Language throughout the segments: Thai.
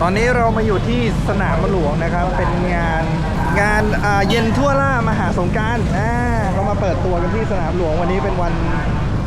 ตอนนี้เรามาอยู่ที่สนามหลวงนะครับ เป็นงานงานเย็นทั่วล่ามหาสงการเรามาเปิดตัวกันที่สนามหลวงวันนี้เป็นวัน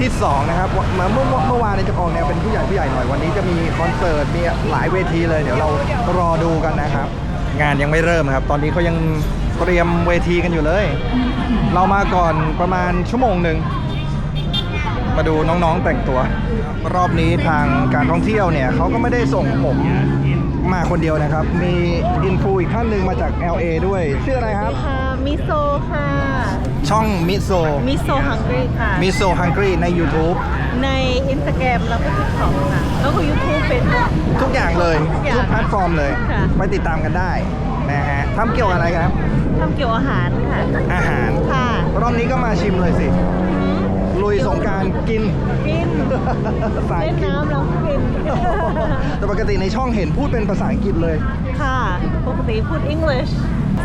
ที่สองนะครับมาเมื่อเมื่อวานเนี่ยจะออกแนวเป็นผู้ใหญ่ผู้ใหญ่หน่อยวันนี้จะมีคอนเสิร์ตมีหลายเวทีเลยเดี๋ยวเรารอดูกันนะครับ งานยังไม่เริ่มครับ ตอนนี้เขายังเตรียมเวทีกันอยู่เลย เรามาก่อนประมาณชั่วโมงหนึ่ง มาดูน้องๆแต่งตัว รอบนี้ทางการท่องเที่ยวเนี่ยเขาก็ไม่ได้ส่งผมมาคนเดียวนะครับ มีอินฟูอีกท่านหนึ่งมาจาก LA ด้วยชื่ออะไรครับค่ะมิโซค่ะ ช่องมิโซมิโซฮังก y ค่ะมิโซฮังก r ีใน YouTube ใน Instagram แล้วก็ TikTok ค่ะ แล้วก็ YouTube เป็นทุกอย่างเลย ทุกอย่างทุกแพลตฟอร์มเลยค่ะไปติดตามกันได้นะฮะทำเกี่ยวกับอะไรครับทำเกี่ยวอาหารค่ะ อาหารค่ะ รอบนี้ก็มาชิมเลยสิลุ ยสงกรารกิน กิน สาย เล่น กิน น้ำแล้วกิน แต่ปกติในช่องเห็นพูดเป็นภาษาอังกฤษเลย ค่ะ ปกติพูด English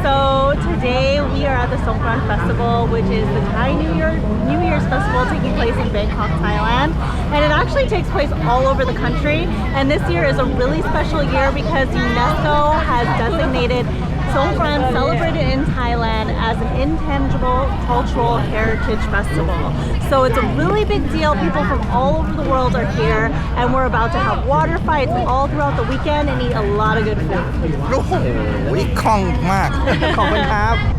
So today we are at the Songkran Festival, which is the Thai New Year New Year's festival taking place in Bangkok, Thailand, and it actually takes place all over the country. And this year is a really special year because UNESCO has designated Songkran celebrated in Thailand as an intangible cultural heritage festival. So it's a really big deal. People from all over the world are here, and we're about to have water fights all throughout the weekend and eat a lot of good food. โอ้โหคล่องมาก ขอบคุณครับ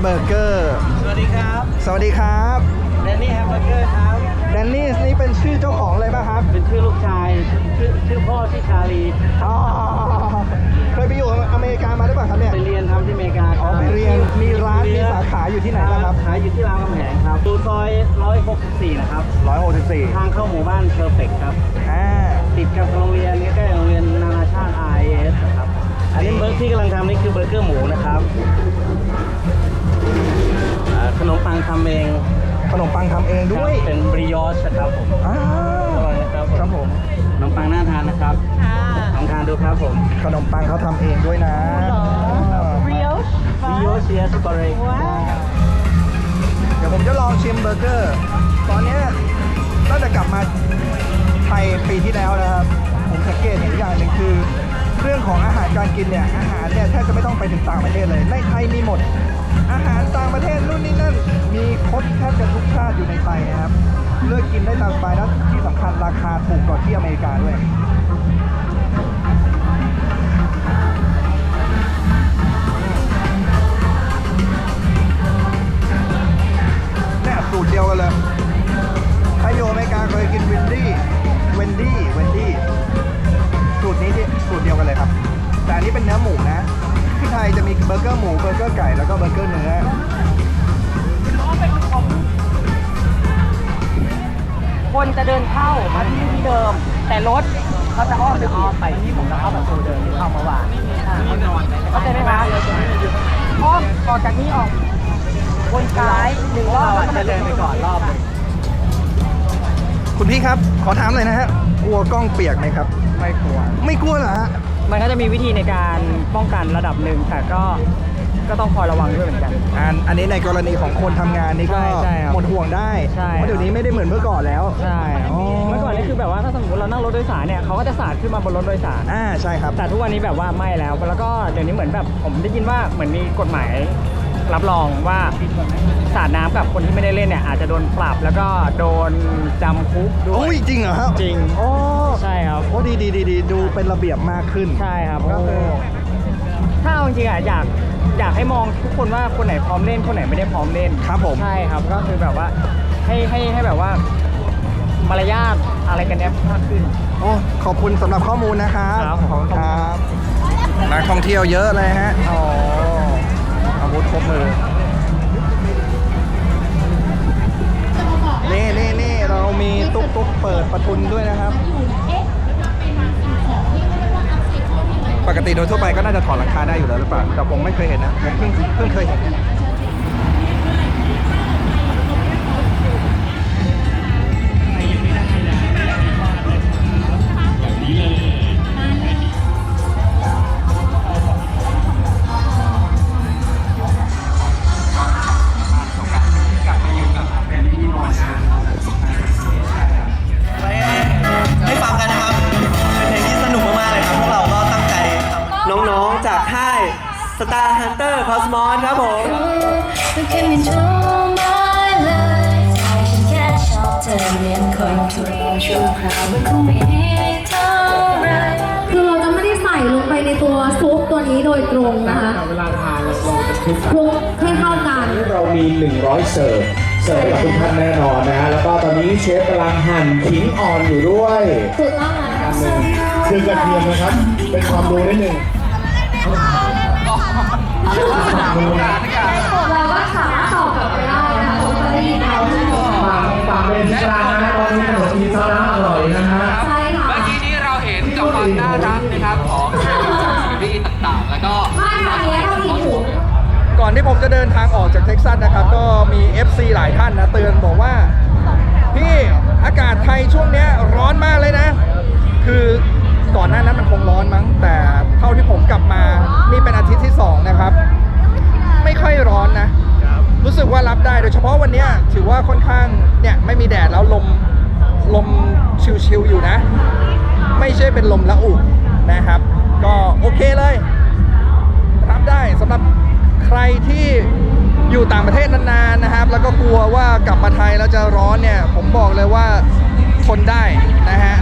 เบอร์เกอร์ สวัสดีครับ สวัสดีครับแดนนี่แฮมเบอร์เกอร์ครับ แดนนี่นี่เป็นชื่อเจ้าของเลยป่ะครับ เป็นชื่อลูกชาย ชื่อชื่อพ่อชื่อชาลี อ๋อ เคยไปอยู่อเมริกามาหรือเปล่าครับเนี่ย ไปเรียนทำที่อเมริกาคอ๋อรับไปเรียน มีร้าน มีสาขาอยู่ที่ไหนบ้างครับ ขายอยู่ที่รามคำแหงครับดูซอย 164 นะครับ 164 ทางเข้าหมู่บ้านเพอร์เฟกครับ อ่า ติดกับโรงเรียนใกล้ๆโรงเรียนนานาชาติ RIS นะครับ อันนี้เบอร์ที่กำลังทำนี่คือเบอร์เกอร์หมูนะครับ อ่าขนมปังทำเองขนมปังทำเองด้วยครับเป็นบริยอชนะครับผมอ้าอวร่อยนะครับผมครับผมขนมปังน่าทานนะครับค่ะ ลองทานดูครับผมขนมปังเขาทำเองด้วยนะ Brioche บริยอชเซียสกอเรกว้าวเดี๋ยวผมจะลองชิมเบอร์เกอร์ ตอนเนี้ยตั้งแต่กลับมาไทยปีที่แล้วนะครับ ผมสังเกตเห็นอย่างหนึ่งคือ เรื่องของอาหารการกินเนี่ยอาหารเนี่ยแทบจะไม่ต้องไปถึงต่างประเทศเลย ในไทยมีหมด อาหารต่างประเทศนู่นนี่นั่นมีครบแทบจะทุกชาติอยู่ในไทยนะครับ เลือกกินได้ตามสบายแล้วที่สำคัญราคาถูกกว่าที่อเมริกาด้วยเนี่ย คนจะเดินเข้ามาที่ที่เดิม แต่รถเขาจะอ้อมไปอ้อมไปที่ผมจะเข้าประตูเดิมที่เข้าเมื่อวานเข้าใจไหมคะอ้อมออกจากนี้ออกวนซ้ายหนึ่งรอบแล้วก็มาเดินไปก่อนรอบหนึ่งคุณพี่ครับขอถามเลยนะฮะกลัวกล้องเปียกไหมครับ ไม่กลัว ไม่กลัวเหรอฮะมันก็จะมีวิธีในการป้องกันระดับหนึ่งแต่ก็ ก็ต้องคอยระวังด้วยเหมือนกัน อันอันนี้ในกรณีของคนทำงานนี่ก็ใช่ใช่ครับหมดห่วงได้ใช่เพราะเดี๋ยวนี้ไม่ได้เหมือนเมื่อก่อนแล้วใช่ อ๋อเมื่อก่อนนี่คือแบบว่าถ้าสมมติเรานั่งรถโดยสารเนี่ยเขาก็จะสาดขึ้นมาบนรถโดยสาร อ่าใช่ครับ แต่ทุกวันนี้แบบว่าไม่แล้ว แล้วก็เดี๋ยวนี้เหมือนแบบผมได้ยินว่าเหมือนมีกฎหมายรับรองว่าสาดน้ำกับคนที่ไม่ได้เล่นเนี่ยอาจจะโดนปรับแล้วก็โดนจำคุกด้วโอ้ยยจริงเหรอครับจริงโอ้ใช่ครับ โอ้ดีดีดีดีดูเป็นระเบียบมากขึ้น ใช่ครับโอ้ก็คือถ้าเอาจริงๆอะอยาก อยากให้มองทุกคนว่าคนไหนพร้อมเล่นคนไหนไม่ได้พร้อมเล่นครับผม ใช่ครับก็คือแบบว่าให้ให้ให้แบบว่ามารยาทอะไรกันเนี้ยมากขึ้น โอ้ขอบคุณสำหรับข้อมูลนะครับครับขอบคุณครับนักท่องเที่ยวเยอะเลยฮะอ๋ออาวุธครบมือนี่นี่นี่เรามีตุ๊กตุ๊กเปิดประทุนด้วยนะครับ ปกติโดยทั่วไปก็น่าจะถอดหลังคาได้อยู่แล้วหรือเปล่าแต่ผมไม่เคยเห็นนะผมเพิ่งเพิ่งเคยเห็น ธอเรียนคอยถูกชั่วคราวมันคงไม่ดีเท่าไรคือเราจะไม่ได้ใส่ลงไปในตัวซุปตัวนี้โดยตรงนะคะเวลาทานเราลองจะคลุกคลุกให้เข้ากันเรามี 100 เสิร์ฟ เสิร์ฟให้กับทุกท่านแน่นอนนะฮะ แล้วก็ตอนนี้เชฟกำลังหั่นขิงอ่อนอยู่ด้วยถูกต้องแล้วอันหนึ่งคือกระเทียมนะครับ เป็นความรู้นิดหนึ่ง เราก็สามารถตอบกลับไปได้นะคะผมจะได้ยินเราใช่ไหมฝั่งฝั่งเป็นกลางนะตอนนี้ขนมจีนซาร่าอร่อยนะฮะใช่ค่ะ เมื่อกี้นี้เราเห็นกับความน่ารักนะครับของจากซีรีส์ต่างๆ แล้วก็ไม่อันนี้เรามีถุงก่อนที่ผมจะเดินทางออกจากเท็กซัสนะครับ ก็มี FC หลายท่านนะเตือนบอกว่า พี่อากาศไทยช่วงเนี้ยร้อนมากเลยนะ คือก่อนหน้านั้นมันคงร้อนมั้ง แต่เท่าที่ผมกลับมา นี่เป็นอาทิตย์ที่ 2 นะครับ ไม่ค่อยร้อนนะ รู้สึกว่ารับได้โดยเฉพาะวันเนี้ยถือว่าค่อนข้างเนี่ยไม่มีแดดแล้วลมลมชิวๆอยู่นะ ไม่ใช่เป็นลมละอุนะครับ ก็โอเคเลย รับได้สำหรับใครที่อยู่ต่างประเทศนานๆนะครับ แล้วก็กลัวว่ากลับมาไทยแล้วจะร้อนเนี่ย ผมบอกเลยว่าทนได้นะฮะ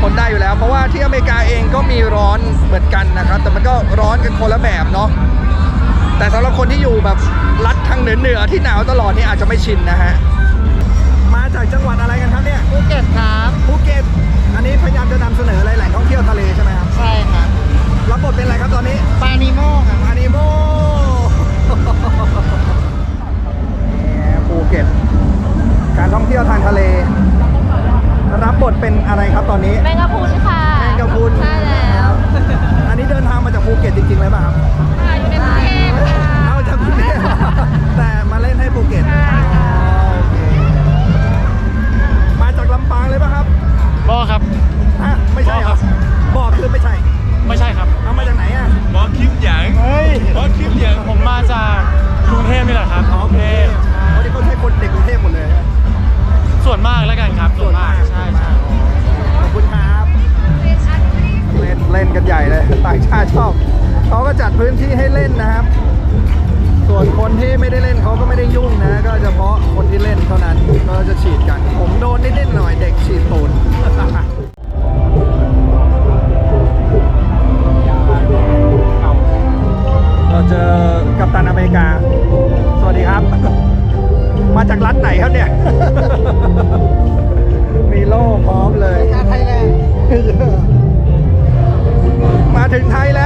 ทนได้อยู่แล้ว เพราะว่าที่อเมริกาเองก็มีร้อนเหมือนกันนะครับ แต่มันก็ร้อนกันคนละแบบเนาะแต่สำหรับคนที่อยู่แบบรัดทางเหนือเหนือๆที่หนาวตลอดนี่อาจจะไม่ชินนะฮะมาจากจังหวัดอะไรกันครับเนี่ยภูเก็ตครับภูเก็ตอันนี้พยายามจะนำเสนออะไรแหล่งท่องเที่ยวทะเลใช่ไหมครับใช่ครับรับบทเป็นอะไรครับตอนนี้ปานิ ไม่ได้เล่นเขาก็ไม่ได้ยุ่งนะ ก็เฉพาะคนที่เล่นเท่านั้นก็จะฉีดกัน ผมโดนนิดๆหน่อยๆเด็กฉีดตูนเราเจอกัปตันอเมริกา สวัสดีครับ มาจากรัฐไหนครับเนี่ย มีโล่พร้อมเลยไทยแลนด์มาถึงไทยแล้ว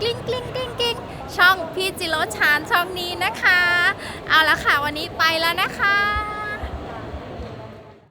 กลิ้งกลิ้งกลิ้งกลิ้งช่องพี่จิโรชานช่องนี้นะคะ เอาละค่ะวันนี้ไปแล้วนะคะ